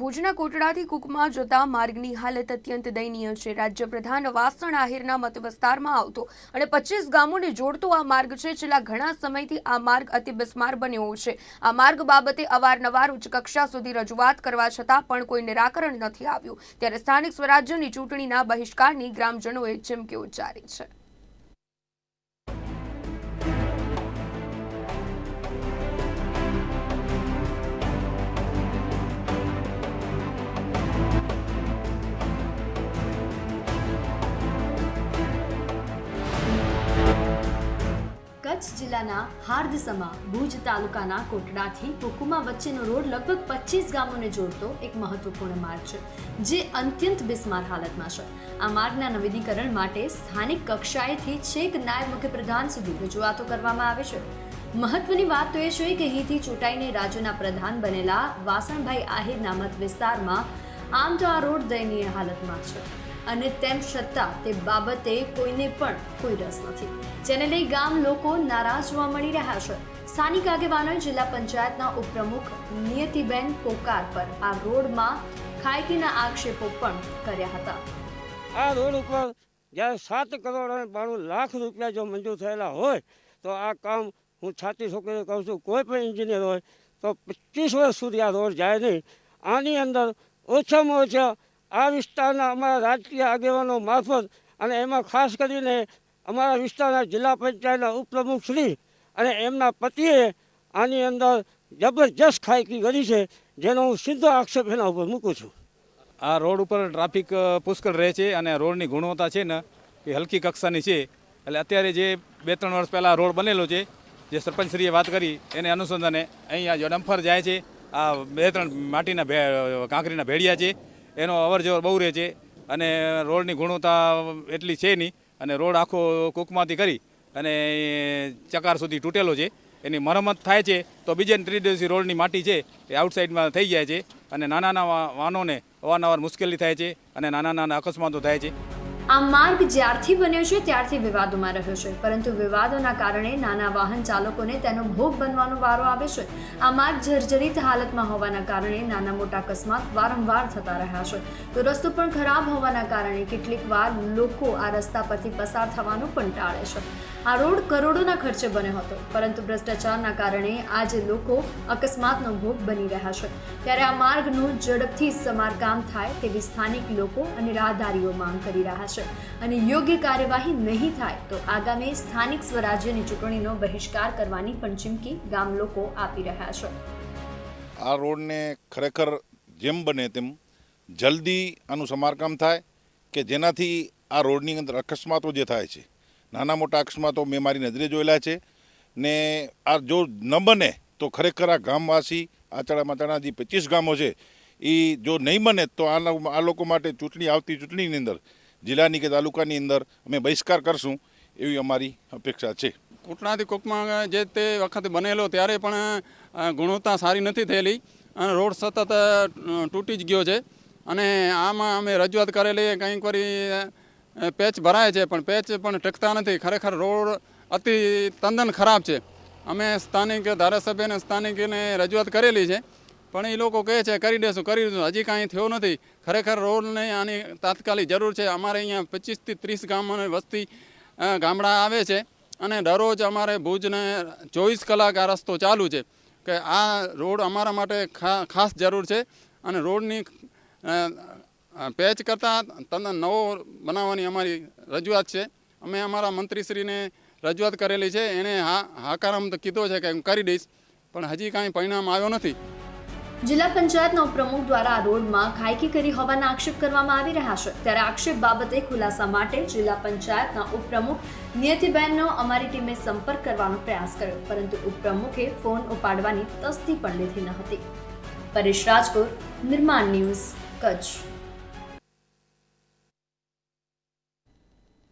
ભુજના કોટડાથી કુકમાં જતા માર્ગની હાલત અત્યંત દયનીય છે. રાજ્ય પ્રધાન વાસણ આહિરના મત વિસ્તારમાં આવતો અને પચીસ ગામોને જોડતો આ માર્ગ છે. છેલ્લા ઘણા સમયથી આ માર્ગ અતિ બિસ્માર બન્યો છે. આ માર્ગ બાબતે અવારનવાર ઉચ્ચ કક્ષા સુધી રજૂઆત કરવા છતાં પણ કોઈ નિરાકરણ નથી આવ્યું. ત્યારે સ્થાનિક સ્વરાજ્યની ચૂંટણીના બહિષ્કારની ગ્રામજનોએ ચીમકી ઉચ્ચારી છે. જિલ્લાના હાર્દસમા ભુજ તાલુકાના કોટડાથી કુકુમા વચ્ચેનો રોડ લગભગ પચીસ ગામોને જોડતો એક મહત્વપૂર્ણ માર્ગ છે, જે અત્યંત બિસ્માર હાલતમાં છે. આ માર્ગના નવીનીકરણ માટે સ્થાનિક કક્ષાએથી છેક નાયબ મુખ્યપ્રધાન સુધી રજૂઆતો કરવામાં આવે છે. મહત્વની વાત તો એ છે કે અહીંથી ચૂંટાઈને રાજ્યના પ્રધાન બનેલા વાસણભાઈ આહિર નામત વિસ્તારમાં આમ તો આ રોડ દયનીય હાલતમાં છે. અને તેમ છતાં તે બાબતે કોઈને પણ કોઈ રસ નથી. જેને લઈ ગામ લોકો નારાજ જોવા મળી રહ્યા છે. સ્થાનિક આગેવાનોએ જિલ્લા પંચાયતના ઉપપ્રમુખ નિયતિબેન પોકાર પર આ રોડમાં ખાયકીના આક્ષેપો પણ કર્યા હતા. આ રોડ ઉપર જ્યારે સાત કરોડ અને બાણું લાખ રૂપિયા જો મંજૂર થયેલા હોય, તો આ કામ હું છાતી છોકરીને કહું છું, કોઈ પણ એન્જિનિયર હોય, તો પચીસ વર્ષ સુધી આ રોડ જાય નહીં. આની અંદર ઓછામાં ઓછા આ વિસ્તારના અમારા રાજકીય આગેવાનો મારફત અને એમાં ખાસ કરીને અમારા વિસ્તારના જિલ્લા પંચાયતના ઉપપ્રમુખ શ્રી અને એમના પતિએ આની અંદર જબરજસ્ત ખાયકી કરી છે, જેનો હું સીધો આક્ષેપ એના ઉપર મૂકું છું. આ રોડ ઉપર ટ્રાફિક પુષ્કળ રહે છે અને રોડની ગુણવત્તા છે ને એ હલકી કક્ષાની છે. એટલે અત્યારે જે બે ત્રણ વર્ષ પહેલાં રોડ બનેલો છે, જે સરપંચશ્રીએ વાત કરી, એને અનુસંધાને અહીંયા જો ડમ્ફર જાય છે, આ બે ત્રણ માટીના કાંકરીના ભેડિયા છે એનો અવરજવર બહુ રહે છે અને રોડની ગુણવત્તા એટલી છે નહીં અને રોડ આખો કૂકમાંથી કરી અને ચકાર સુધી તૂટેલો છે. એની મરમત થાય છે તો બીજે ત્રિદિવસીય રોડની માટી છે એ આઉટસાઇડમાં થઈ જાય છે અને નાના નાના વાહનોને અવારનવાર મુશ્કેલી થાય છે અને નાના નાના અકસ્માતો થાય છે. આ માર્ગ જ્યારથી બન્યો છે, ત્યારથી વિવાદોમાં રહ્યો છે. પરંતુ વિવાદોના કારણે નાના વાહન ચાલકોને તેનો ભોગ બનવાનો વારો આવે છે. આ માર્ગ જર્જરિત હાલતમાં હોવાના કારણે નાના મોટા અકસ્માત વારંવાર થતા રહ્યા છે. તો રસ્તો પણ ખરાબ હોવાના કારણે કેટલીક વાર લોકો આ રસ્તા પરથી પસાર થવાનું પણ ટાળે છે. આ રોડ કરોડોના ખર્ચે બન્યો હતો, પરંતુ ભ્રષ્ટાચારના કારણે આજે લોકો અકસ્માતનો ભોગ બની રહ્યા છે. ત્યારે આ માર્ગનું ઝડપથી સમારકામ થાય તેવી સ્થાનિક લોકો અને રાહદારીઓ માંગ કરી રહ્યા છે. અને યોગ્ય કાર્યવાહી નહીં થાય તો આગામી સ્થાનિક સ્વરાજ્યની ચૂંટણીનો બહિષ્કાર કરવાની પણ ચીમકી ગામ લોકો આપી રહ્યા છે. આ રોડને ખરેખર જેમ બને તેમ જલ્દી આનું સમારકામ થાય કે જેનાથી આ રોડની અંદર અકસ્માતો જે થાય છે, નાના મોટા અકસ્માતો મેં મારી નજરે જોયેલા છે ને આ જો ન બને તો ખરેખર આ ગામવાસી, આચડા માચડા જે પચીસ ગામો છે એ જો નહીં બને તો આ લોકો માટે ચૂંટણી આવતી ચૂંટણીની અંદર જિલ્લાની કે તાલુકાની અંદર અમે બહિષ્કાર કરશું એવી અમારી અપેક્ષા છે. કુટનાથી કોકમાં જે તે વખતે બનેલો ત્યારે પણ ગુણવત્તા સારી નથી થયેલી અને રોડ સતત તૂટી જ ગયો છે. અને આમાં અમે રજૂઆત કરેલી કંઈક વરી પેચ ભરાય છે, પણ પેચ પણ ટકતા નથી. ખરેખર રોડ અતિ તદ્દન ખરાબ છે. અમે સ્થાનિક ધારાસભ્યને, સ્થાનિકને રજૂઆત કરેલી છે. પણ એ લોકો કહે છે, કરી દેશું, કરી દઈશું હજી કાંઈ થયું નથી. ખરેખર રોડને આની તાત્કાલિક જરૂર છે. અમારે અહીંયા પચીસથી ત્રીસ ગામોની વસ્તી ગામડા આવે છે અને દરરોજ અમારે ભુજને ચોવીસ કલાક આ રસ્તો ચાલુ છે કે આ રોડ અમારા માટે ખાસ જરૂર છે અને રોડની પેચ કરતાં તદ્દન નવો બનાવવાની અમારી રજૂઆત છે. અમે અમારા મંત્રીશ્રીને રજૂઆત કરેલી છે. એને હા હાકારામ કીધો છે કે હું કરી દઈશ, પણ હજી કાંઈ પરિણામ આવ્યો નથી. જિલ્લા પંચાયતના ઉપપ્રમુખ દ્વારા આ રોડમાં ખાયકી કરી હોવાના આક્ષેપ કરવામાં આવી રહ્યા છે. ત્યારે આક્ષેપ બાબતે ખુલાસા માટે જિલ્લા પંચાયતના ઉપપ્રમુખ નિયતિબેનનો અમારી ટીમે સંપર્ક કરવાનો પ્રયાસ કર્યો, પરંતુ ઉપપ્રમુખે ફોન ઉપાડવાની તસ્દી પણ લીધી ન હતી. પરેશ રાજકોર નિર્માણ ન્યૂઝ, કચ્છ.